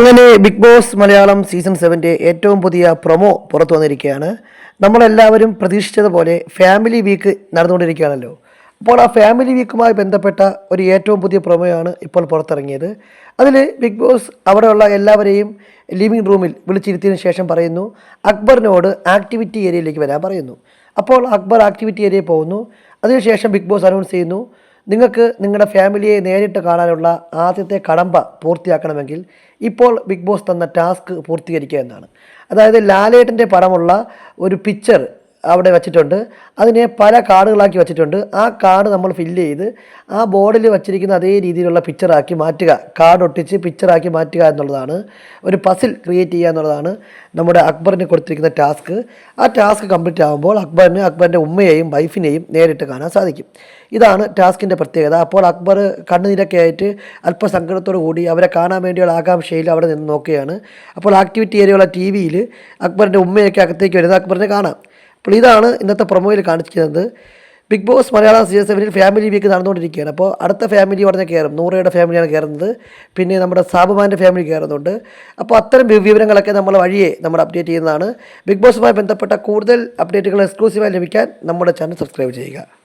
അങ്ങനെ big boss Malayalam season സെവന്റെ ഏറ്റവും പുതിയ പ്രൊമോ പുറത്തു വന്നിരിക്കുകയാണ്. നമ്മളെല്ലാവരും പ്രതീക്ഷിച്ചതുപോലെ ഫാമിലി വീക്ക് നടന്നുകൊണ്ടിരിക്കുകയാണല്ലോ. അപ്പോൾ ആ ഫാമിലി വീക്കുമായി ബന്ധപ്പെട്ട ഒരു ഏറ്റവും പുതിയ പ്രൊമോയാണ് ഇപ്പോൾ പുറത്തിറങ്ങിയത്. അതിൽ ബിഗ് ബോസ് അവിടെയുള്ള എല്ലാവരെയും ലിവിംഗ് റൂമിൽ വിളിച്ചിരുത്തിയതിനു ശേഷം പറയുന്നു അക്ബറിനോട് ആക്ടിവിറ്റി ഏരിയയിലേക്ക് വരാൻ പറയുന്നു. അപ്പോൾ അക്ബർ ആക്ടിവിറ്റി ഏരിയയിൽ പോകുന്നു. അതിനുശേഷം ബിഗ് ബോസ് അനൗൺസ് ചെയ്യുന്നു നിങ്ങൾക്ക് നിങ്ങളുടെ ഫാമിലിയെ നേരിട്ട് കാണാനുള്ള ആദ്യത്തെ കടമ്പ പൂർത്തിയാക്കണമെങ്കിൽ ഇപ്പോൾ ബിഗ് ബോസ് തന്ന ടാസ്ക് പൂർത്തീകരിക്കുക എന്നാണ്. അതായത് ലാലേട്ടന്റെ പടമുള്ള ഒരു പിക്ചർ അവിടെ വച്ചിട്ടുണ്ട്. അതിനെ പല കാർഡുകളാക്കി വച്ചിട്ടുണ്ട്. ആ കാർഡ് നമ്മൾ ഫില്ല് ചെയ്ത് ആ ബോർഡിൽ വച്ചിരിക്കുന്ന അതേ രീതിയിലുള്ള പിക്ചറാക്കി മാറ്റുക. കാർഡ് ഒട്ടിച്ച് പിക്ചറാക്കി മാറ്റുക എന്നുള്ളതാണ് ഒരു പസിൽ ക്രിയേറ്റ് ചെയ്യുക എന്നുള്ളതാണ് നമ്മുടെ അക്ബറിന് കൊടുത്തിരിക്കുന്ന ടാസ്ക് ആ ടാസ്ക് കംപ്ലീറ്റ് ആകുമ്പോൾ അക്ബറിന് അക്ബറിന്റെ ഉമ്മയെയും വൈഫിനെയും നേരിട്ട് കാണാൻ സാധിക്കും. ഇതാണ് ടാസ്കിന്റെ പ്രത്യേകത. അപ്പോൾ അക്ബർ കണ്ണുനീരൊക്കെ ആയിട്ട് അല്പസങ്കടത്തോടു കൂടി അവരെ കാണാൻ വേണ്ടിയുള്ള ആകാംക്ഷയിൽ അവിടെ നിന്ന് നോക്കുകയാണ്. അപ്പോൾ ആക്ടിവിറ്റി ഏരിയയുള്ള ടി വിയിൽ അക്ബറിന്റെ ഉമ്മയൊക്കെ അകത്തേക്ക് വരുന്നത് അക്ബറിനെ കാണാം. അപ്പോൾ ഇതാണ് ഇന്നത്തെ പ്രൊമോയിൽ കാണിച്ചിരിക്കുന്നത്. ബിഗ് ബോസ് മലയാളം സീസൺ സെവനിൽ ഫാമിലി വീക്ക് നടന്നുകൊണ്ടിരിക്കുകയാണ്. അപ്പോൾ അടുത്ത ഫാമിലി പറഞ്ഞ കയറും. നൂറയുടെ ഫാമിലിയാണ് കയറുന്നത്. പിന്നെ നമ്മുടെ സാബുമാന്റെ ഫാമിലി കയറുന്നുണ്ട്. അപ്പോൾ അത്തരം വിവരങ്ങളൊക്കെ നമ്മൾ വഴിയെ നമ്മൾ അപ്ഡേറ്റ് ചെയ്യുന്നതാണ്. ബിഗ് ബോസുമായി ബന്ധപ്പെട്ട കൂടുതൽ അപ്ഡേറ്റുകൾ എക്സ്ക്ലൂസീവായി ലഭിക്കാൻ നമ്മുടെ ചാനൽ സബ്സ്ക്രൈബ് ചെയ്യുക.